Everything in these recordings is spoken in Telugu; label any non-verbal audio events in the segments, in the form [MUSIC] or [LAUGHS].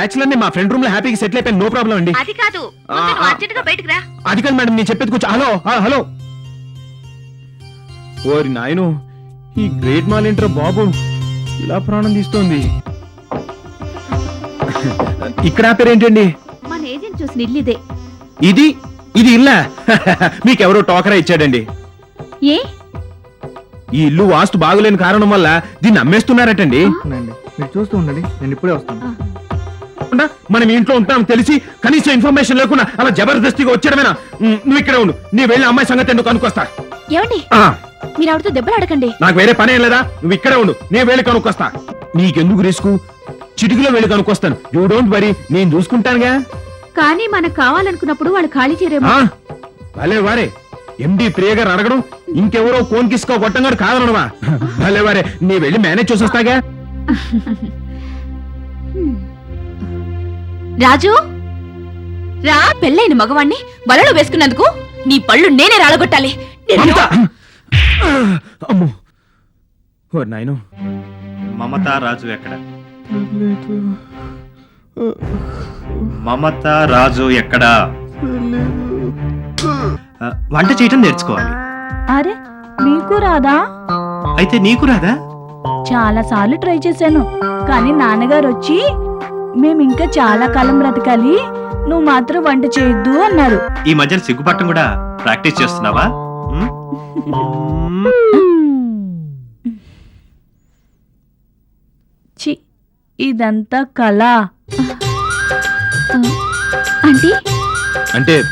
బ్యాచులర్ని మా ఫ్రెండ్ రూమ్లో హ్యాపీగా సెటిల్ అయిపోయింది నో ప్రాబ్లం అండి. అది కాదు ముందు నువ్వు అర్జెంట్గా బయటకు రా. అది కాదు మేడం నేను చెప్పేది కొంచెం హలో ఆ, హలో. ఓరి నాయను ఈ గ్రేట్ మాల్ ఏంట్రా బాబు? ఇలా ప్రాణం తీస్తోంది. ఇక్కడ ఆపేరేంటండి మన ఏజెంట్ చూసిన ఇల్లు ఇదే. ఇది? ఇది ఇల్లా? [LAUGHS] మీకెవరో టోకరా ఇచ్చాడండి. ఏ? ఈ ఇల్లు వాస్తు బాగులేని కారణం వల్ల దీన్ని అమ్మేస్తున్నారటండి. అవునండి. మీరు చూస్తూ ఉండండి. నేను ఇప్పుడే వస్తాను. కాకుండా మనం ఇంట్లో ఉంటాం తెలిసి కనీసం ఇన్ఫర్మేషన్ లేకుండా అలా జబర్దస్తిగా వచ్చాడమేనా ఉమ్, నువ్వు ఇక్కడే ఉండు. నీ వెళ్ళి అమ్మాయి సంగతి ఎందుకు ఏమండి? ఆ, మీరు ఆవిడతో దెబ్బలాడకండి నాకు వేరే పని ఏం లేదా? నువ్వు ఇక్కడే ఉండు. నేను వెళ్ళి కనుక్కొస్తా. నీకెందుకు రిస్క్? చిటికలో వెళ్ళి కనుక్కొస్తాను. యూ డోంట్ వరీ నేను చూసుకుంటానుగా. కానీ మనకు కావాలనుకున్నప్పుడు వాళ్ళు ఖాళీ చేయరేమో. భలే వారే. ఎండి ప్రియ గారు అడగడం ఇంకెవరో కోన్ కిస్కో కొట్టంగారు కాదనడమా? భలే వారే. నీ వెళ్ళి మేనేజ్ చూసొస్తాగా [LAUGHS] రాజు? రా పెళ్ళైన మగవాణ్ణి వలలో వేసుకున్నందుకు నీ పళ్ళు నేనే రాలగొట్టాలి. మమత! అమ్మో! ఓ నాయను! మమత రాజు ఎక్కడ? మమత రాజు ఎక్కడ? వంట చేయటం నేర్చుకోవాలి. అరే మీకు రాదా? అయితే నీకు రాదా? చాలా సార్లు ట్రై చేశాను. కానీ నాన్నగారు వచ్చి మేము ఇంకా చాలా కాలం బ్రతకాలి. నువ్వు మాత్రం వంట చేయొద్దు అన్నారు. ఈ మధ్యన సిగ్గుపట్టం కూడా ప్రాక్టీస్ చేస్తున్నావా? చి ఇదంతా కళ. ఆంటీ? అంటే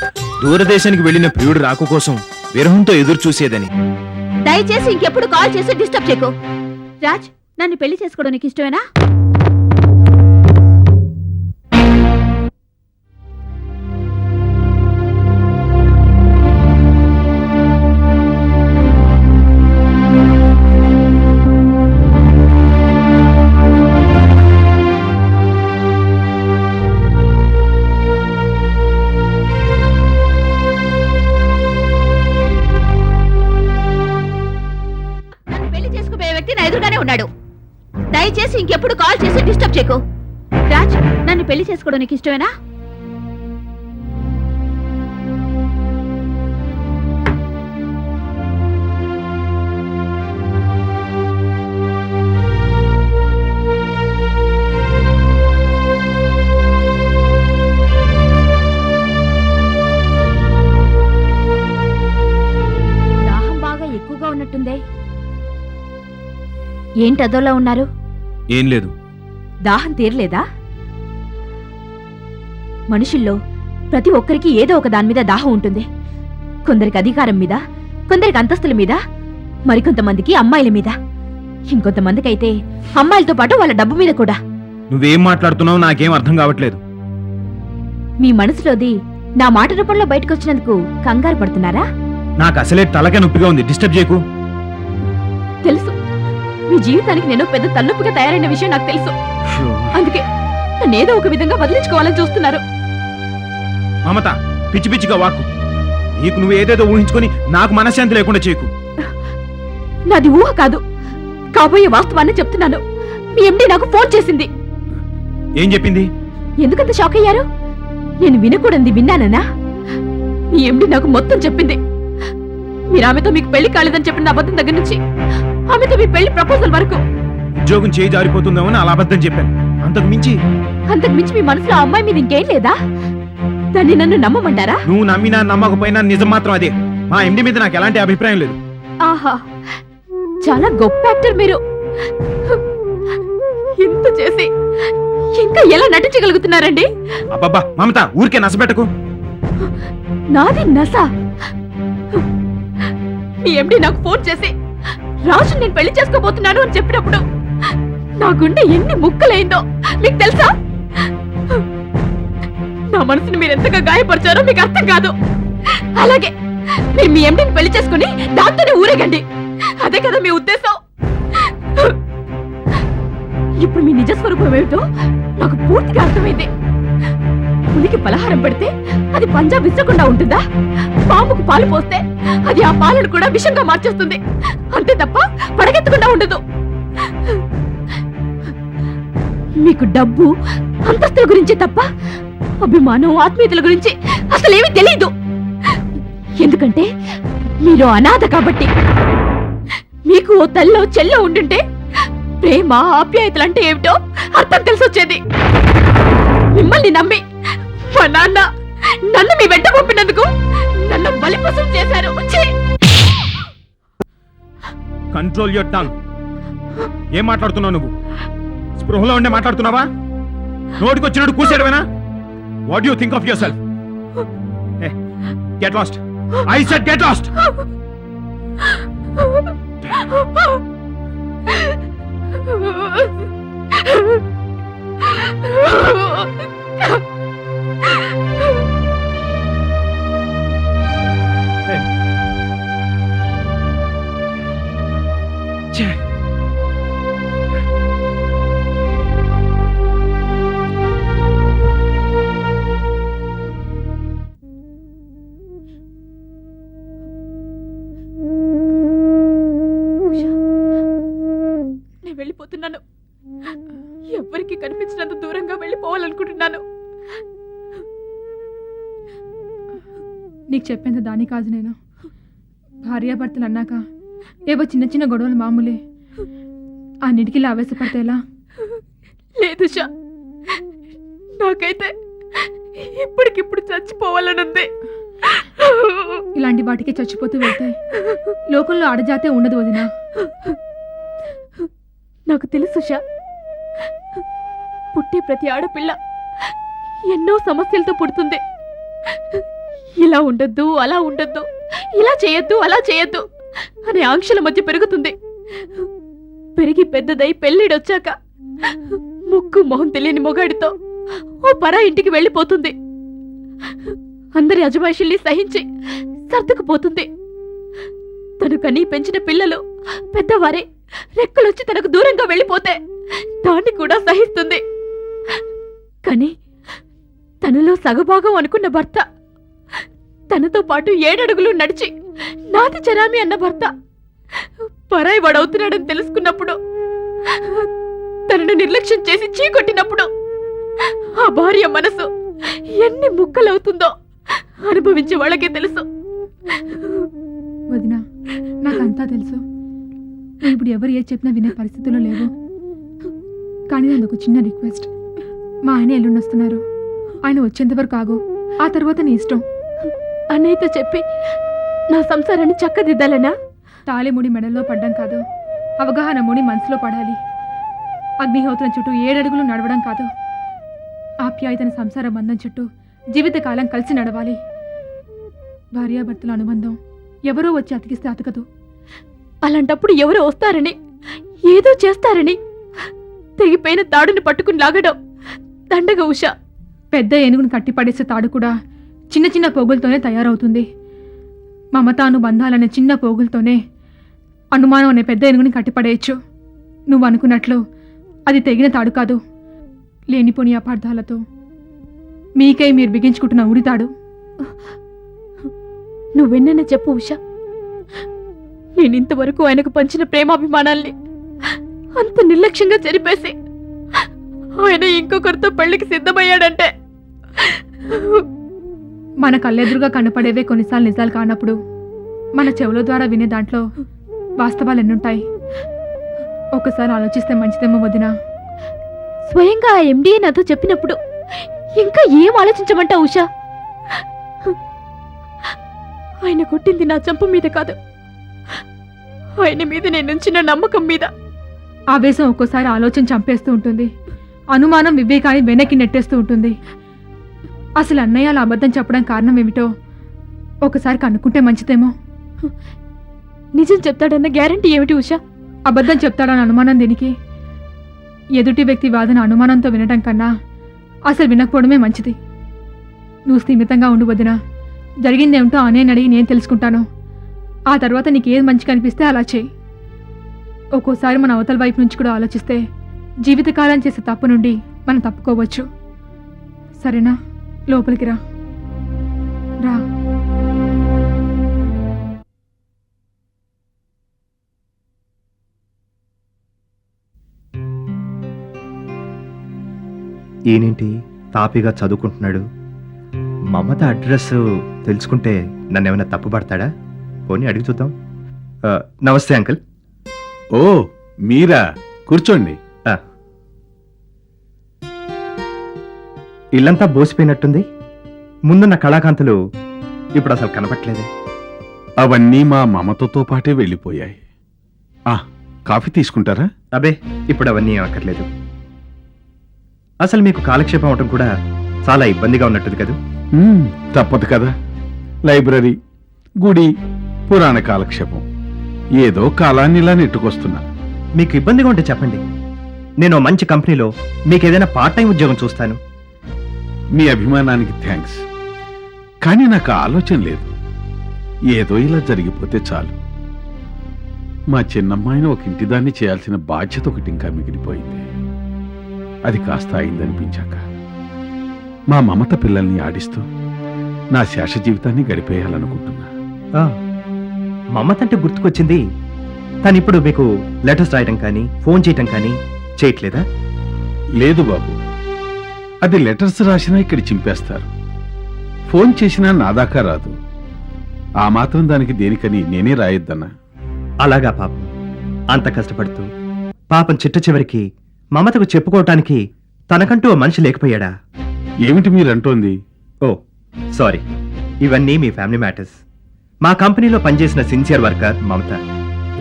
దూరదేశానికి వెళ్ళిన ప్రియుడు రాకు కోసం విరహంతో ఎదురు చూసేదని. దయచేసి ఇంకెప్పుడు కాల్ చేసి డిస్టర్బ్ చేయకు. రాజ్ నన్ను పెళ్ళి చేసుకోవడానికి ఇష్టమేనా? పెళ్ళి చేసుకోవడానికి ఇష్టమేనా దాహం బాగా ఎక్కువగా ఉన్నట్టుందే. ఏంటి అదోలా ఉన్నారు? ఏం లేదు. దాహం తీరలేదా? మనుషుల్లో ప్రతి ఒక్కరికి ఏదో ఒక దాని మీద దాహం ఉంటుంది. కొందరికి అధికారం మీద కొందరికి అంతస్తుల మీద మరికొంతమందికి అమ్మాయిల మీద. ఇంకొంతమందికి అయితే అమ్మాయిలతో పాటు వాళ్ళ డబ్బు మీద కూడా. నువ్వేం మాట్లాడుతున్నావు నాకేం అర్థం కావట్లేదు. మీ మనసులోది నా మాట రూపంలో బయటకు వచ్చినందుకు కంగారు పడుతున్నారా? నాకు అసలే తలకే నొప్పిగా ఉంది. డిస్టర్బ్ చేయకు. తెలుసు. మీ జీవితానికి నేను పెద్ద తలనొప్పిగా తయారైన విషయం నాకు తెలుసు. అందుకే నన్నేదో ఒక విధంగా వదిలించుకోవాలని చూస్తున్నారు. మమత పిచ్చి పిచ్చిగా వాక్కు. నీకు నువ్వు ఏదేదో ఊహించుకొని నాకు మనశ్శాంతి లేకుండా చేయకు. నాది ఊహ కాదు. కాబోయే వాస్తవాన్ని చెప్తున్నాను. మీ ఎండి నాకు ఫోన్ చేసింది. ఏం చెప్పింది? ఎందుకంత షాక్ అయ్యారు? నేను వినకూడదు విన్నానన్నా మీ ఎండి నాకు మొత్తం చెప్పింది. మీరు ఆమెతో మీకు పెళ్ళి కాలేదని చెప్పిన అబద్ధం దగ్గర నుంచి ఆమెతో మీ పెళ్ళి ప్రపోజల్ వరకు. ఉద్యోగం చేయి జారిపోతుందేమో అలా అబద్ధం చెప్పాను. అంతకు మించి అంతకు మించి మీ మనసులో అమ్మాయి మీద ఇంకేం లేదా? దాన్ని నన్ను నమ్మమంటారా? నువ్వు నమ్మినా నమ్మకపోయినా నిజం మాత్రం అదే. మా ఎండి మీద నాకు ఎలాంటి అభిప్రాయం లేదు. ఆహా చాలా గొప్ప యాక్టర్ మీరు. ఇంత చేసి ఇంకా ఎలా నటించగలుగుతున్నారండి? అబ్బబ్బా మమత ఊరికే నసపెట్టకు నాది నస. మీ ఎండి నాకు ఫోన్ చేసి రాజు నేను పెళ్ళి చేసుకోబోతున్నాను అని చెప్పినప్పుడు నా గుండె ఎన్ని ముక్కలైందో మీకు తెలుసా? నా మనసుని మీరు ఎంతగా గాయపరిచారో మీకు అర్థం కాదు. అలాగే మీరు మీ ఎండిని పెళ్ళి చేసుకుని దాంతోనే ఊరేగండి. అదే కదా మీ ఉద్దేశం. ఇప్పుడు మీ నిజస్వరూపం ఏమిటో నాకు పూర్తిగా అర్థమైంది. పులికి పలహారం పెడితే అది పంజాబ్ విసరకుండా ఉంటుందా? పాముకు పాలు పోస్తే అది ఆ పాలను కూడా విషంగా మార్చేస్తుంది. అంతే తప్ప పడగెత్తకుండా ఉండదు. మీకు డబ్బు అంతస్తుల గురించి తప్ప అభిమానం ఆత్మీయతల గురించి అసలేమీ తెలియదు ఎందుకంటే మీరు అనాథ కాబట్టి. మీకు ఓ తల్లో చెల్లో ఉండుంటే ప్రేమ ఆప్యాయతలు అంటే ఏమిటో అర్థం తెలిసొచ్చేది. మిమ్మల్ని నమ్మి మా నాన్న నన్ను మీ వెంట పంపినందుకు నన్ను బలిపసం చేశారు. కంట్రోల్ యువర్ టంగ్ ఏం మాట్లాడుతున్నావు నువ్వు? స్పృహలో ఉండే మాట్లాడుతున్నావా? నోటికొచ్చినట్టు వచ్చినట్టు What do you think of yourself? Hey, get lost. I said get lost. Eh. Hey. నీకు చెప్పేంత దాని కాదు నేను. భార్యాభర్తలు అన్నాక ఏవో చిన్న చిన్న గొడవలు మామూలే. ఆ నిడికిలా ఆవేశపడితే ఎలా లేదు షా. నాకైతే ఇప్పటికిప్పుడు చచ్చిపోవాలనుంది ఇలాంటి వాటికి చచ్చిపోతూ వెళ్తే లోకంలో ఆడజాతే ఉండదు వదినా. నాకు తెలుసు షా. పుట్టే ప్రతి ఆడపిల్ల ఎన్నో సమస్యలతో పుడుతుంది. ఇలా ఉండొద్దు అలా ఉండొద్దు ఇలా చేయొద్దు అలా చేయొద్దు అనే ఆంక్షల మధ్య పెరుగుతుంది. పెరిగి పెద్దదై పెళ్ళిడొచ్చాక ముక్కు మొహం తెలియని మొగాడితో ఓ పరా ఇంటికి వెళ్ళిపోతుంది. అందరి అజమాయిషుల్ని సహించి సర్దుకుపోతుంది. తను కనీ పెంచిన పిల్లలు పెద్దవారే రెక్కలొచ్చి తనకు దూరంగా వెళ్ళిపోతే దాన్ని కూడా సహిస్తుంది. కానీ తనలో సగభాగం అనుకున్న భర్త తనతో పాటు ఏడడుగులు నడిచి నాది చరామి అన్న భర్త పరాయి వాడవుతున్నాడని తెలుసుకున్నప్పుడు తనను నిర్లక్ష్యం చేసి చీకొట్టినప్పుడు ఆ భార్య మనసు ఎన్ని ముక్కలవుతుందో అనుభవించే వాళ్ళకే తెలుసు. వదినా నాకంతా తెలుసు. ఇప్పుడు ఎవరు ఏది చెప్పినా వినే పరిస్థితుల్లో లేవు. కానీ నాకు ఒక చిన్న రిక్వెస్ట్. మా ఆయన ఎల్లుండి వస్తున్నారు. ఆయన వచ్చేంత వరకు ఆగు. ఆ తర్వాత నీ ఇష్టం. అన్నయ్యతో చెప్పి నా సంసారాన్ని చక్కదిద్దాలనా? తాళిముడి మెడల్లో పడ్డం కాదు అవగాహన ముడి మనసులో పడాలి. అగ్నిహోత్రం చుట్టూ ఏడడుగులు నడవడం కాదు. ఆప్యాయతన సంసార బంధం చుట్టూ జీవితకాలం కలిసి నడవాలి. భార్యాభర్తల అనుబంధం ఎవరో వచ్చి అతికిస్తే అతకదు. అలాంటప్పుడు ఎవరో వస్తారని ఏదో చేస్తారని తెగిపోయిన తాడుని పట్టుకుని లాగడం దండగ ఉష. పెద్ద ఏనుగును కట్టిపడేసే తాడు కూడా చిన్న చిన్న పోగులతోనే తయారవుతుంది. మమత అనుబంధాలనే చిన్న పోగులతోనే అనుమానం అనే పెద్ద ఏనుగుని కట్టిపడేయచ్చు. నువ్వు అనుకున్నట్లు అది తెగిన తాడు కాదు. లేనిపోని అపార్థాలతో మీకై మీరు బిగించుకుంటున్న ఉడితాడు నువ్వెన్న చెప్పు ఉష. నేను ఇంతవరకు ఆయనకు పంచిన ప్రేమాభిమానాల్ని అంత నిర్లక్ష్యంగా చెరిపేసి ఆయన ఇంకొకరితో పెళ్ళికి సిద్ధమయ్యాడంటే మన కళ్ళెదురుగా కనపడేవే కొన్నిసార్లు నిజాలు కానప్పుడు మన చెవుల ద్వారా వినే దాంట్లో వాస్తవాలు ఎన్నుంటాయి. ఒకసారి ఆలోచిస్తే మంచిదేమో వదినా. స్వయంగా ఆ ఎండి నాతో చెప్పినప్పుడు ఇంకా ఏం ఆలోచించమంటా ఉషా? ఆయన కొట్టింది నా చంప మీద కాదు. ఆయన మీద నేను ఉంచిన నమ్మకం మీద. ఆవేశం ఒక్కోసారి ఆలోచన చంపేస్తూ ఉంటుంది. అనుమానం వివేకాన్ని వెనక్కి నెట్టేస్తూ ఉంటుంది. అసలు అన్నయ్య అలా అబద్ధం చెప్పడం కారణం ఏమిటో ఒకసారి కనుక్కుంటే మంచిదేమో. నిజం చెప్తాడన్న గ్యారంటీ ఏమిటి ఉషా? అబద్ధం చెప్తాడని అనుమానం దీనికి? ఎదుటి వ్యక్తి వాదన అనుమానంతో వినడం కన్నా అసలు వినకపోవడమే మంచిది. నువ్వు స్థిమితంగా ఉండు వదినా. జరిగిందేమిటో అనే అడిగి నేను తెలుసుకుంటాను. ఆ తర్వాత నీకు ఏది మంచి కనిపిస్తే అలా చేయి. ఒక్కోసారి మన అవతల వైపు నుంచి కూడా ఆలోచిస్తే జీవితకాలం చేసే తప్పు నుండి మనం తప్పుకోవచ్చు. సరేనా? లోపలికి రా. రా. ఈయనేంటి తాపీగా చదువుకుంటున్నాడు? మమత అడ్రస్ తెలుసుకుంటే నన్ను ఏమైనా తప్పుపడతాడా పోనీ అడిగి చూద్దాం. నమస్తే అంకుల్. ఓ మీరా? కూర్చోండి. ఇల్లంతా బోసిపోయినట్టుంది. ముందున్న కళాకాంతులు ఇప్పుడు అసలు కనపట్లేదే. అవన్నీ మా మమతతో పాటే వెళ్ళిపోయాయి. ఆ కాఫీ తీసుకుంటారా? అబే ఇప్పుడు అవన్నీ ఏం అక్కర్లేదు అసలు మీకు కాలక్షేపం అవటం కూడా చాలా ఇబ్బందిగా ఉన్నట్టుంది కదా? మ్మ్, తప్పదు కదా. లైబ్రరీ గుడి పురాణ కాలక్షేపం. ఏదో కాలాన్ని ఇలా నెట్టుకొస్తున్నా. మీకు ఇబ్బందిగా ఉంటే చెప్పండి. నేను ఓ మంచి కంపెనీలో మీకు ఏదైనా పార్ట్ టైం ఉద్యోగం చూస్తాను. మీ అభిమానానికి థ్యాంక్స్. కానీ నాకు ఆలోచన లేదు. ఏదో ఇలా జరిగిపోతే చాలు. మా చిన్నమ్మాయిని ఒక ఇంటిదాన్ని చేయాల్సిన బాధ్యత ఒకటి ఇంకా మిగిలిపోయింది. అది కాస్త అయిందనిపించాక. మా మమత పిల్లల్ని ఆడిస్తూ నా శేష జీవితాన్ని గడిపేయాలనుకుంటున్నా. ఆ, మమత అంటే గుర్తుకొచ్చింది. తను ఇప్పుడు మీకు లెటర్స్ రాయడం కానీ ఫోన్ చేయటం కానీ చేయట్లేదా? లేదు బాబు. అది లెటర్స్ రాసినా ఇక్కడ చింపేస్తారు. ఫోన్ చేసినా నా దాకా రాదు. ఆ మాత్రం దానికి దేనికని నేనే రాయొద్దన్నా. అలాగా పాపం. అంత కష్టపడుతూ పాపం చిట్ట చివరికి మమతకు చెప్పుకోవటానికి తనకంటూ ఓ మనిషి లేకపోయాడా? ఏమిటి మీరంటోంది? ఓ సారీ. ఇవన్నీ మీ ఫ్యామిలీ మ్యాటర్స్. మా కంపెనీలో పనిచేసిన సిన్సియర్ వర్కర్ మమత.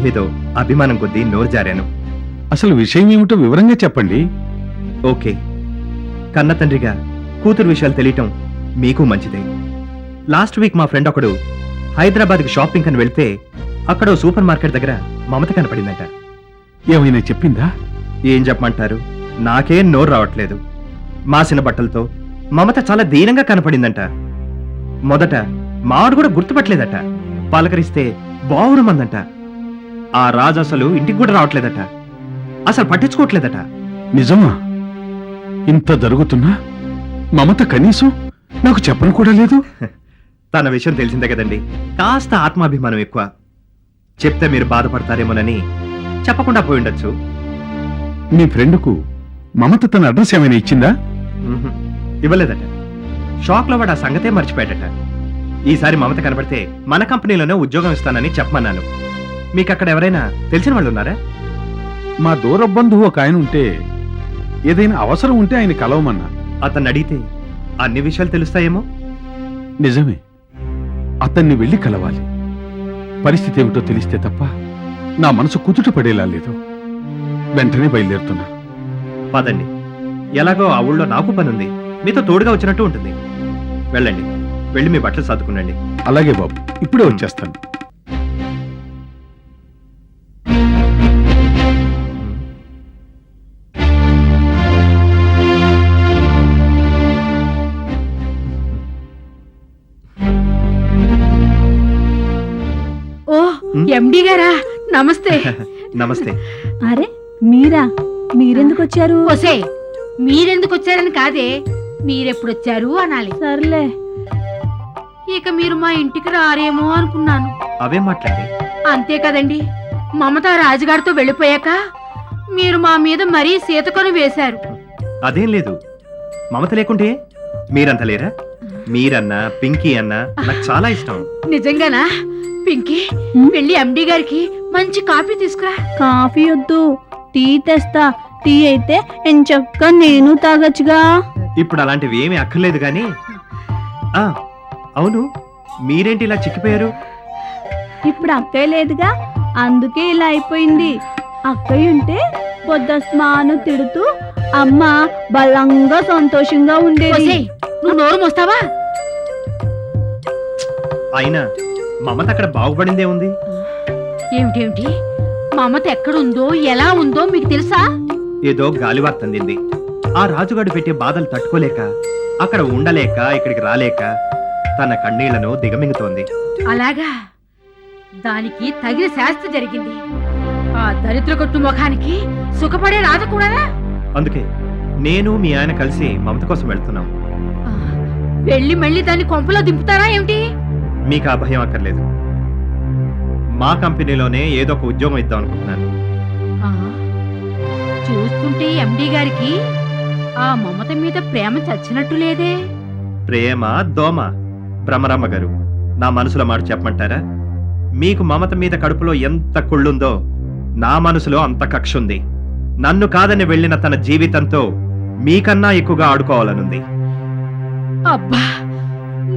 ఏదో అభిమానం కొద్దీ నోరు జారాను. అసలు విషయం ఏమిటో వివరంగా చెప్పండి. ఓకే. కన్న తండ్రిగా కూతురు విషయాలు తెలియటం మీకు మంచిదే. లాస్ట్ వీక్ మా ఫ్రెండ్ ఒకడు హైదరాబాద్కి షాపింగ్ అని వెళ్తే అక్కడ సూపర్ మార్కెట్ దగ్గర మమత కనపడిందట. ఏమైనా చెప్పిందా? ఏం చెప్పమంటారు? నాకేం నోరు రావట్లేదు. మాసిన బట్టలతో మమత చాలా దీనంగా కనపడిందంట. మొదట మావాడు కూడా గుర్తుపట్టలేదట. పలకరిస్తే బావురమందంట. ఆ రాజు అసలు ఇంటికి కూడా రావట్లేదట. అసలు పట్టించుకోవట్లేదట. నిజమా? ఇంత జరుగుతున్నా? మమత కనీసం నాకు చెప్పను కూడా లేదు. [LAUGHS] తన విషయం తెలిసిందే కదండి. కాస్త ఆత్మాభిమానం ఎక్కువ. చెప్తే మీరు బాధపడతారేమోనని చెప్పకుండా పోయి ఉండొచ్చు. నీ ఫ్రెండ్కు మమత తన అడ్రస్ ఏమైనా ఇచ్చిందా? మ్మ్హ్. ఇవ్వలేదట. షాక్లో వాడు ఆ సంగతే మర్చిపోయాడట. ఈసారి మమత కనబడితే మన కంపెనీలోనే ఉద్యోగం ఇస్తానని చెప్పమన్నాను. మీకు అక్కడ ఎవరైనా తెలిసిన వాళ్ళు ఉన్నారా మా దూర బంధువు ఒక ఆయన ఉంటే ఏదైనా అవసరం ఉంటే ఆయన కలవమన్నా. అతన్ని అడిగితే అన్ని విషయాలు తెలుస్తాయేమో? నిజమే. అతన్ని వెళ్ళి కలవాలి. పరిస్థితి ఏమిటో తెలిస్తే తప్ప నా మనసు కుదుట పడేలా లేదు. వెంటనే బయలుదేరుతున్నా. పదండి. ఎలాగో ఆ ఊళ్ళో నాకు పని ఉంది మీతో తోడుగా వచ్చినట్టు ఉంటుంది. వెళ్ళండి. వెళ్ళి మీ బట్టలు సర్దుకునండి. అలాగే బాబు. ఇప్పుడే వచ్చేస్తాను. ఎండి గారా నమస్తే. [LAUGHS] నమస్తే. అరే మీరా? మీరెందుకు వచ్చారు ఒసే మీరెందుకు వచ్చారని కాదే మీరెప్పుడొచ్చారు అనాలి. సర్లే. ఇక మీరు మా ఇంటికి రారేమో అనుకున్నాను. అవే మాట్లాడి. అంతే కదండి. మమత రాజుగారితో వెళ్ళిపోయాక మీరు మా మీద మరీ సీతకొని వేశారు. అదేం లేదు. మమత లేకుంటే మీరంత లేరా? మీరన్నా పింకీ అన్నా నాకు చాలా ఇష్టం. నిజంగానా? పింకీ వెళ్ళి ఎండి గారికి మంచి కాఫీ తీసుకురా. కాఫీ వద్దు. టీ తెస్తా. టీ అయితే ఎంచక్క నేను తాగొచ్చుగా. ఇప్పుడు అలాంటివి ఏమీ అక్కర్లేదు కానీ. ఆ, అవును మీరేంటి ఇలా చిక్కిపోయారు? ఇప్పుడు అక్కయ్య లేదుగా. అందుకే ఇలా అయిపోయింది. అక్కయ్య ఉంటే పొద్దస్మాను తిడుతూ అమ్మ బలంగా సంతోషంగా ఉండేది. నువ్వు నోరు మోస్తావా? అయినా మమత అక్కడ బాగుపడిందే ఉంది. ఏమిటేమిటి మమత ఎక్కడుందో ఎలా ఉందో మీకు తెలుసా? ఏదో గాలివార్త అందింది. ఆ రాజుగాడు పెట్టే బాధలు తట్టుకోలేక అక్కడ ఉండలేక ఇక్కడికి రాలేక తన కన్నీళ్ళను దిగమింగుతోంది. అలాగా? దానికి తగిన శాస్తి జరిగింది. ఆ దరిద్ర కొట్టు ముఖానికి సుఖపడే రాత కూడానా? అందుకే నేను మీ ఆయన కలిసి మమత కోసం వెళ్తున్నాం. వెళ్ళి మళ్ళీ దాన్ని కొంపలో దింపుతారా ఏమిటి? మీకు ఆ భయం అక్కర్లేదు. మా కంపెనీలోనే ఏదో ఒక ఉద్యోగం ఇద్దాం అనుకుంటున్నాను. ఆ, చూస్తుంటే ఎండి గారికి ఆ మమత మీద ప్రేమ చచ్చినట్టు లేదే. ప్రేమ దోమ భ్రమరమ్మ గారు నా మనసులో మాట చెప్పమంటారా? మీకు మమత మీద కడుపులో ఎంత కుళ్ళుందో నా మనసులో అంత కక్ష ఉంది నన్ను కాదని వెళ్ళిన తన జీవితంతో మీకన్నా ఎక్కువగా ఆడుకోవాలనుంది. అబ్బా!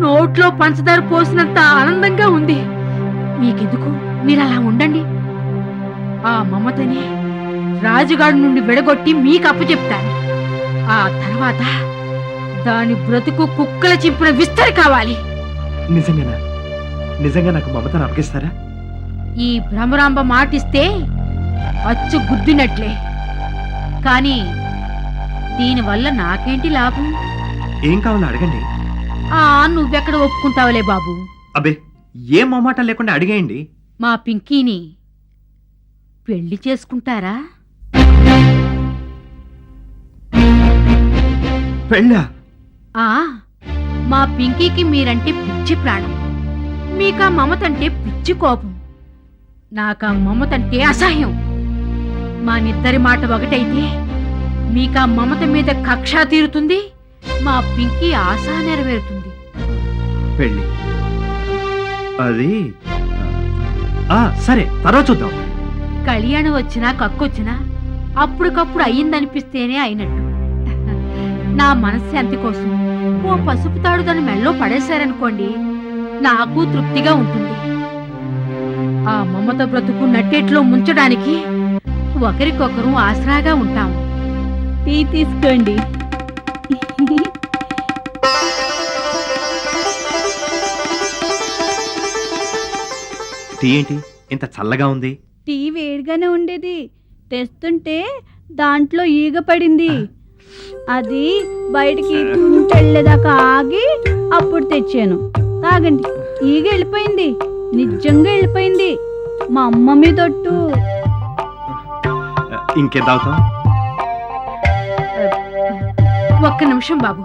నోట్లో పంచదార పోసినంత ఆనందంగా ఉంది. మీకెందుకు? మీరు అలా ఉండండి. ఆ మమతని రాజుగాడి నుండి విడగొట్టి మీకు అప్పచెప్తాను ఆ తర్వాత దాని బ్రతుకు కుక్కల చింపిన విస్తరి కావాలి. నిజంగానా? నిజంగా నాకు మమతను అప్పగిస్తారా? ఈ భ్రమరాంబ మాటిస్తే అచ్చు గుద్దినట్లే. కానీ దీనివల్ల నాకేంటి లాభం? ఏం కావాలో అడగండి. ఆ నువ్వెక్కడ ఒప్పుకుంటావులే బాబు? అబే ఏ మొమాటం లేకుండా అడిగేయండి. మా పింకీని పెళ్ళి చేసుకుంటారా? పెళ్ళా? ఆ మా పింకీకి మీరంటే పిచ్చి ప్రాణం. మీకా మమతంటే పిచ్చి కోపం. నాకా మమతంటే అసహ్యం. మా నిద్దరి మాట ఒకటైతే మీకా మమత మీద కక్ష తీరుతుంది మా పింకీ ఆశ నెరవేరుతుంది. పెళ్ళి. అది ఆ సరే తర్వాత చూద్దాం. కళ్యాణం వచ్చినా కక్కొచ్చినా అప్పటికప్పుడు అయ్యిందనిపిస్తేనే అయినట్టు. నా మనశ్శాంతి కోసం ఓ పసుపు తాడు దాని మెళ్ళో పడేశారనుకోండి నాకు తృప్తిగా ఉంటుంది. ఆ మమత బ్రతుకు నట్టేట్లో ముంచడానికి ఒకరికొకరు ఆసరాగా ఉంటాం. టీ తీసుకోండి. టీ ఏంటి? ఇంత చల్లగా ఉంది. టీ వేడిగానే ఉండేది. తెస్తుంటే దాంట్లో ఈగ పడింది. అది బయటికి తుంటెళ్ళేదాకా ఆగి అప్పుడు తెచ్చాను. తాగండి. ఈగ వెళ్ళిపోయింది. నిజంగా వెళ్ళిపోయింది. మా అమ్మ మీద ఒట్టు ఇంకేం తాగుతాం ఒక్క నిమిషం బాబు.